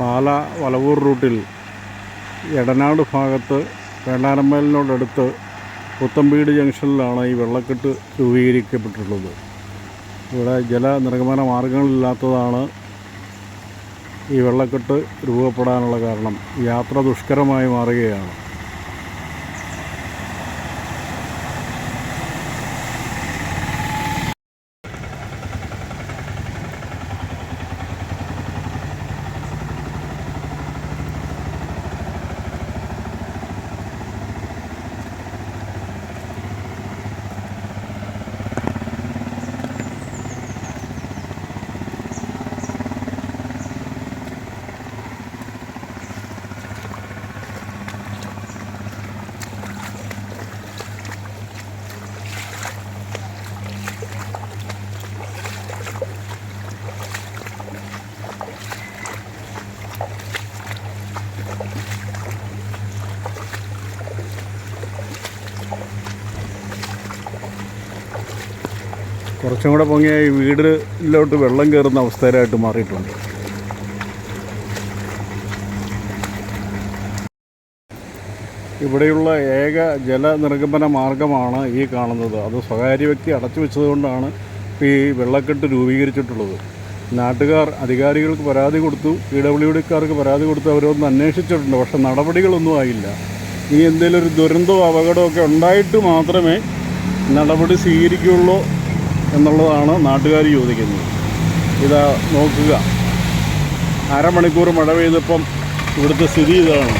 പാല വലവൂർ റൂട്ടിൽ എടനാട് ഭാഗത്ത് വേണ്ടാനമ്മലിനോടടുത്ത് പുത്തമ്പീട് ജംഗ്ഷനിലാണ് ഈ വെള്ളക്കെട്ട് രൂപീകരിക്കപ്പെട്ടിട്ടുള്ളത്. ഇവിടെ ജല നിർഗമന മാർഗങ്ങളില്ലാത്തതാണ് ഈ വെള്ളക്കെട്ട് രൂപപ്പെടാനുള്ള കാരണം. യാത്ര ദുഷ്കരമായി മാറുകയാണ്. കുറച്ചും കൂടെ പൊങ്ങിയ ഈ വീടിലോട്ട് വെള്ളം കയറുന്ന അവസ്ഥയിലായിട്ട് മാറിയിട്ടുണ്ട്. ഇവിടെയുള്ള ഏക ജലനിർഗമന മാർഗമാണ് ഈ കാണുന്നത്. അത് സ്വകാര്യ വ്യക്തി അടച്ചു വെച്ചതുകൊണ്ടാണ് ഈ വെള്ളക്കെട്ട് രൂപീകരിച്ചിട്ടുള്ളത്. നാട്ടുകാർ അധികാരികൾക്ക് പരാതി കൊടുത്തു പി ഡബ്ല്യു ഡിക്കാർക്ക് പരാതി കൊടുത്തു അവരൊന്ന് അന്വേഷിച്ചിട്ടുണ്ട്. പക്ഷെ നടപടികളൊന്നും ആയില്ല. ഇനി എന്തെങ്കിലും ഒരു ദുരന്തമോ അപകടമോ ഒക്കെ ഉണ്ടായിട്ട് മാത്രമേ നടപടി സ്വീകരിക്കുകയുള്ളൂ എന്നുള്ളതാണ് നാട്ടുകാർ ചോദിക്കുന്നത്. ഇതാ നോക്കുക. അരമണിക്കൂർ മഴ പെയ്തപ്പം ഇവിടുത്തെ സ്ഥിതി ഇതാണ്.